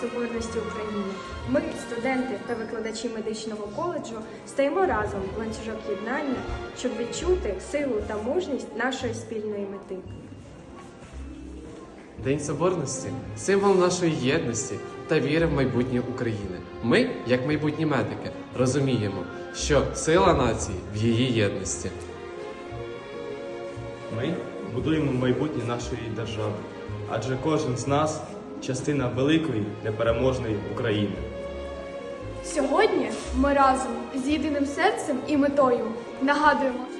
Соборності України. Ми, студенти та викладачі медичного коледжу, стоїмо разом в ланцюжок єднання, щоб відчути силу та мужність нашої спільної мети. День Соборності символ нашої єдності та віри в майбутнє України. Ми, як майбутні медики, розуміємо, що сила нації в її єдності. Ми будуємо майбутнє нашої держави, адже кожен з нас частина великої непереможної України. Сьогодні ми разом з єдиним серцем і метою нагадуємо.